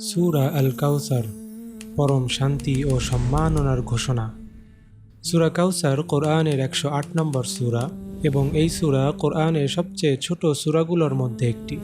সুরা আল কাউসার পরম শান্তি ও সম্মাননার ঘোষণা। সুরা কাউসার কোরআনের একশো আট নম্বর সুরা এবং এই সুরা কোরআনের সবচেয়ে ছোট সুরাগুলোর মধ্যে একটি।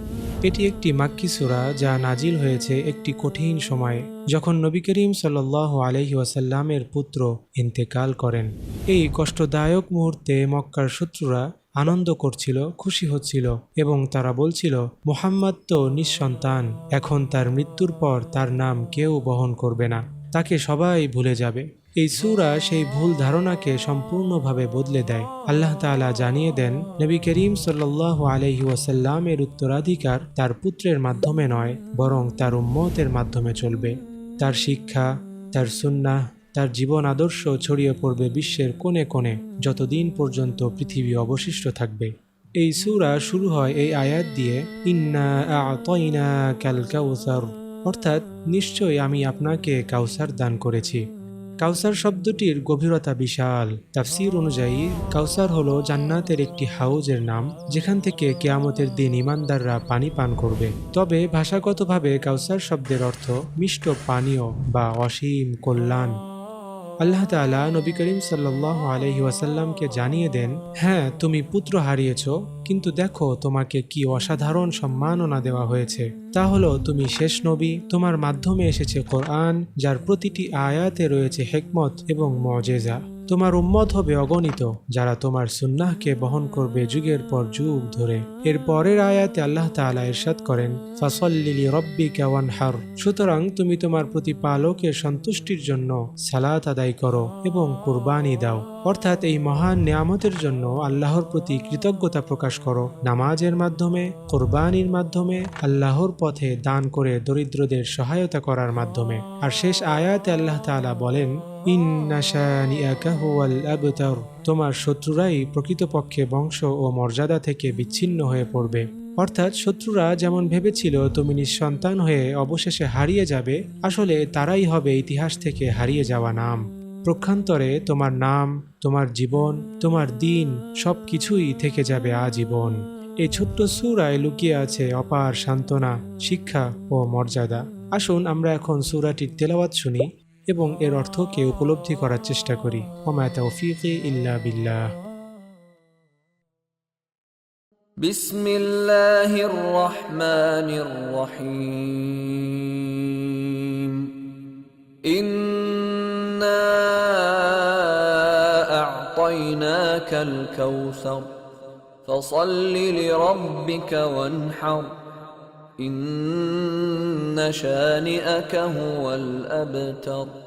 এটি একটি মাক্কি সুরা যা নাজিল হয়েছে একটি কঠিন সময়ে, যখন নবী করিম সাল আলহি ওয়াসাল্লামের পুত্র ইন্তেকাল করেন। এই কষ্টদায়ক মুহূর্তে মক্কার শত্রুরা আনন্দ করছিল, খুশি হচ্ছিল এবং তারা বলছিল, মোহাম্মদ তো নিঃসন্তান, এখন তার মৃত্যুর পর তার নাম কেউ বহন করবে না। তাকে সবাই ভুলে যাবে। এই সুরা সেই ভুল ধারণাকে সম্পূর্ণভাবে বদলে দেয়। আল্লাহ তাআলা জানিয়ে দেন, নবী করিম সাল্লাহ আলহি ওয়াসাল্লামের উত্তরাধিকার তার পুত্রের মাধ্যমে নয়, বরং তার উম্মতের মাধ্যমে চলবে। তার শিক্ষা, তার সুন্নাহ তার জীবন আদর্শ ছড়িয়ে পড়বে বিশ্বের কোণে কোণে, যতদিন পর্যন্ত পৃথিবী অবশিষ্ট থাকবে। এই সুরা শুরু হয় এই আয়াত দিয়ে, ইন্না আতইনা কাল কাউসার অর্থাৎ, নিশ্চয়ই আমি আপনাকে কাউসার দান করেছি। কাউসার শব্দটির গভীরতা বিশাল। তাফসির অনুযায়ী, কাউসার হলো জান্নাতের একটি হাউজের নাম, যেখান থেকে কেয়ামতের দিন ইমানদাররা পানি পান করবে। তবে, ভাষাগতভাবে কাউসার শব্দের অর্থ মিষ্ট পানীয় বা অসীম কল্যাণ। আল্লাহ তালা নবী করিম সাল্লাহ আলহি ওয়াসাল্লামকে জানিয়ে দেন হ্যাঁ তুমি পুত্র হারিয়েছ, কিন্তু দেখো তোমাকে কি অসাধারণ সম্মাননা দেওয়া হয়েছে। তা হলো, তুমি শেষ নবী, তোমার মাধ্যমে এসেছে কোরআন, যার প্রতিটি আয়াতে রয়েছে হেকমত এবং মজেজা। তোমার উম্মত হবে অগণিত, যারা তোমার সুন্নাহকে বহন করবে যুগের পর যুগ ধরে। এর পরের আয়াতে আল্লাহ তাআলা ইরশাদ করেন ফাসল্লিলি রব্বি হার সুতরাং তুমি তোমার প্রতি প্রতিপালকের সন্তুষ্টির জন্য সালাত আদায় করো এবং কুরবানি দাও। অর্থাৎ এই মহান নিয়ামতের জন্য আল্লাহর প্রতি কৃতজ্ঞতা প্রকাশ করো। নামাজের মাধ্যমে, কোরবানির মাধ্যমে, আল্লাহর পথে দান করে দরিদ্রদের সহায়তা করার মাধ্যমে। আর শেষ আয়াতে আল্লাহ তাআলা বলেন তোমার শত্রুরাই প্রকৃতপক্ষে বংশ ও মর্যাদা থেকে বিচ্ছিন্ন হয়ে পড়বে। অর্থাৎ শত্রুরা যেমন ভেবেছিল তুমি নিঃসন্তান হয়ে অবশেষে হারিয়ে যাবে, আসলে তারাই হবে ইতিহাস থেকে হারিয়ে যাওয়া নাম। প্রক্ষান্তরে তোমার নাম, তোমার জীবন, তোমার দিন সব কিছুই থেকে যাবে আজীবন। এই ছোট্ট সুরায় লুকিয়ে আছে অপার সান্ত্বনা, শিক্ষা ও মর্যাদা। আসুন আমরা এখন সুরাটির তেলাওয়াত শুনি। এবং এর অর্থকে উপলব্ধি করার চেষ্টা করি ওমা তৌফিকে ইল্লা বিল্লাহ بسم الله الرحمن الرحيم إنا أعطيناك الكوثر فصل لربك وانحر إن شانئك هو الأبتر.